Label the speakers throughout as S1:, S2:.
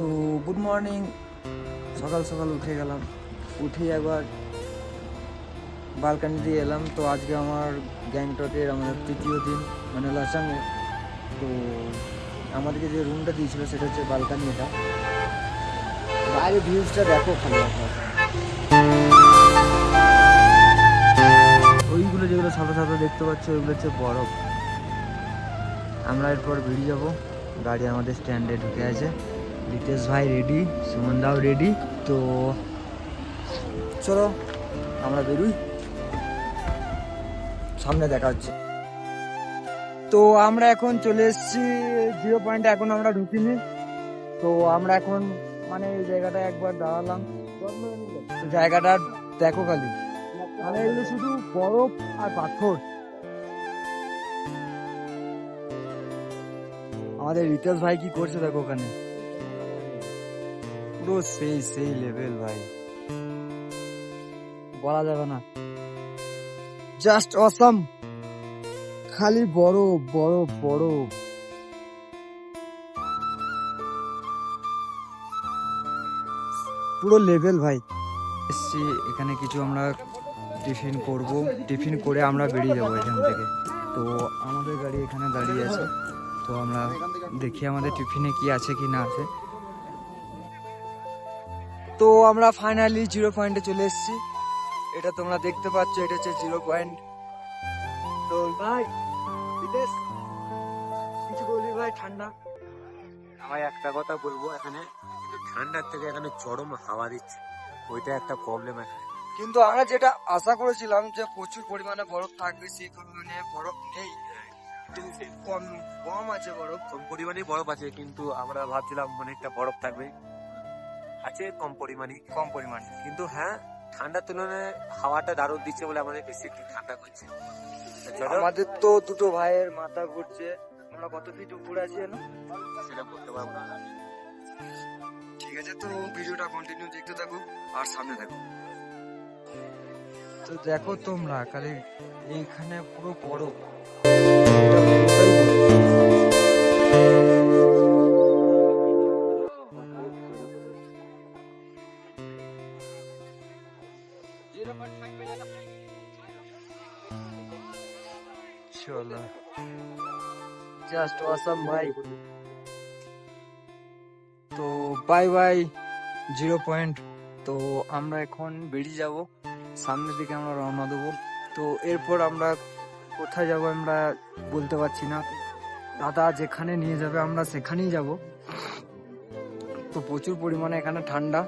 S1: তো good morning সকাল সকাল উঠে গেলাম। উঠে একবার বালকানি দিয়ে এলাম। তো আজকে আমার গ্যাংটকের আমাদের তৃতীয় দিন মানে লাসাঙে তো আমাদেরকে যে রুমটা দিয়েছিল, সেটা হচ্ছে বালকানি এটা। বাইরে ভিউজটা দেখো একবার। ওইগুলো যেগুলো সাদা সাদা দেখতে পাচ্ছ, ওইগুলো হচ্ছে বরফ। আমরা এরপর বেরিয়ে যাব। গাড়ি আমাদের স্ট্যান্ডে ঢুকে আছে। রিতেশ ভাই রেডি সুমন দাও রেডি তো চলো, আমরা বেরোই। সামনে দেখা হচ্ছে। তো আমরা এখন চলে এসেছি জিরো পয়েন্টে এখন আমরা ঢুকিনি। তো আমরা এখন মানে এই জায়গাটা একবার দাঁড়ালাম। জায়গাটা দেখো খালি। মানে এগুলো শুধু বরফ আর পাথর। আমাদের রিতেশ ভাই কি করছে দেখো ওখানে? পুরো সেই সেই লেভেল ভাই। বলা যাবে না। জাস্ট অসম খালি বরফ বরফ বরফ পুরো লেভেল ভাই। এসছি, এখানে কিছু আমরা টিফিন করব। টিফিন করে আমরা বেরিয়ে যাব এখান থেকে। তো আমাদের গাড়ি এখানে দাঁড়িয়ে আছে। তো আমরা দেখি আমাদের টিফিনে কি আছে কি না আছে। তো আমরা ফাইনালি জিরো পয়েন্টে চলে এসেছি। এটা তোমরা দেখতে পাচ্ছ এটা হচ্ছে জিরো পয়েন্ট তো ভাই বিদেশ। কিছু বলবি ভাই ঠান্ডা?
S2: ভাই একটা কথা বলব এখানে ঠান্ডার থেকে এখানে চরম হাওয়া দিচ্ছে। ওইটা একটা প্রবলেম এখানে।
S1: কিন্তু আমরা যেটা আশা করেছিলাম যে প্রচুর পরিমাণে বরফ থাকবে সেই পরিমাণে বরফ নেই। কম কম আছে বরফ
S2: কম পরিমাণে বরফ আছে কিন্তু আমরা ভাবছিলাম অনেকটা বরফ থাকবে। আছে কম পরিমাণে
S1: কম পরিমাণে।
S2: কিন্তু হ্যাঁ ঠান্ডার তুলনায় হাওয়াটা দারুণ দিচ্ছে বলে আমাদের বেশি একটু ঠান্ডা করছে। তো
S1: আমাদের তো দুটো ভাইয়ের মাথা ঘুরছে। আমরা কত ফিট উপরে আছি
S2: সেটা বলতে পারব না।
S1: ঠিক আছে তো ভিডিওটা কন্টিনিউ দেখতে থাকো আর সামনে থাকো। তো দেখো তোমরা খালি এইখানে পুরো বরফ। জাস্ট অসম ভাই তো বাই বাই জিরো পয়েন্ট তো আমরা এখন বেরিয়ে যাব। সামনের দিকে আমরা রওনা দেবো। তো এরপর আমরা কোথায় যাব আমরা বলতে পারছি না। দাদা যেখানে নিয়ে যাবে আমরা সেখানেই যাব। তো প্রচুর পরিমাণে এখানে ঠান্ডা।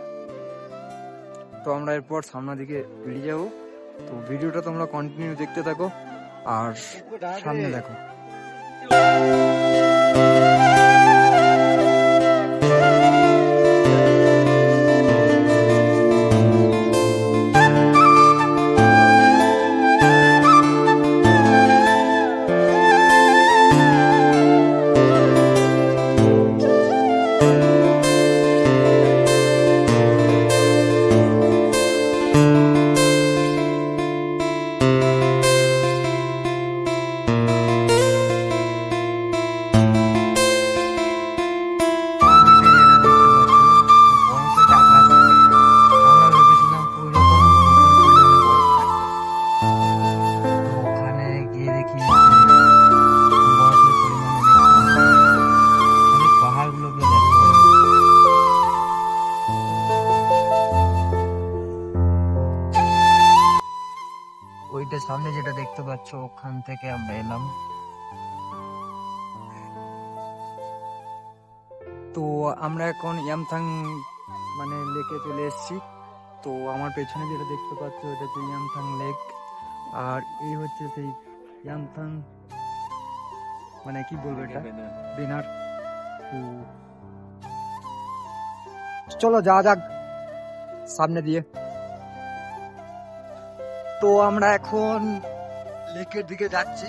S1: তো আমরা এরপর সামনের দিকে বেরিয়ে যাব। তো ভিডিওটা তোমরা কন্টিনিউ দেখতে থাকো। আর সামনে দেখো। সামনে যেটা দেখতে পাচ্ছ ওখান থেকে আমরা এলাম। তো আমরা এখন ইয়ামথাং মানে লেকে চলে এসেছি। তো আমার পেছনে যেটা দেখতে পাচ্ছ এটা হচ্ছে ইয়ামথাং লেক। আর এই হচ্ছে সেই ইয়ামথাং মানে কি বলব এটা? বেনার। তো চলো যা যাক। সামনে দিয়ে। তো আমরা এখন লেকের দিকে যাচ্ছি।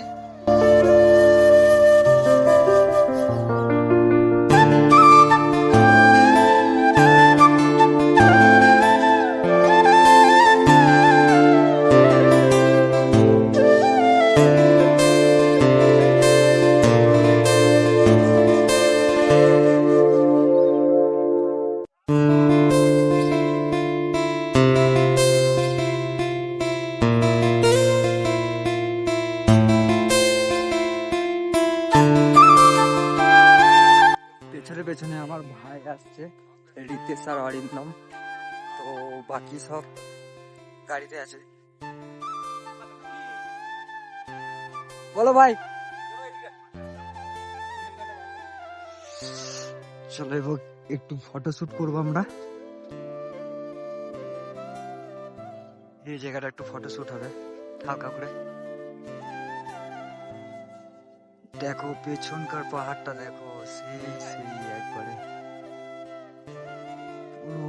S1: আসছে। রিতেশ আর অরিন্দম তো বাকি সব গাড়িতে আছে। বলো ভাই। চলো এবার একটু ফটো শুট করব আমরা। এই জায়গাটা একটু ফটো শুট হবে, হালকা করে। দেখো, পেছনকার পাহাড়টা দেখো। সেই সেই, একবারে। পুরো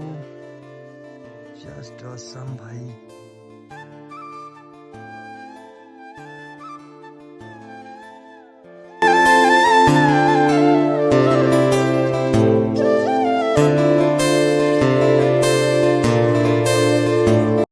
S1: জাস্ট অসাম ভাই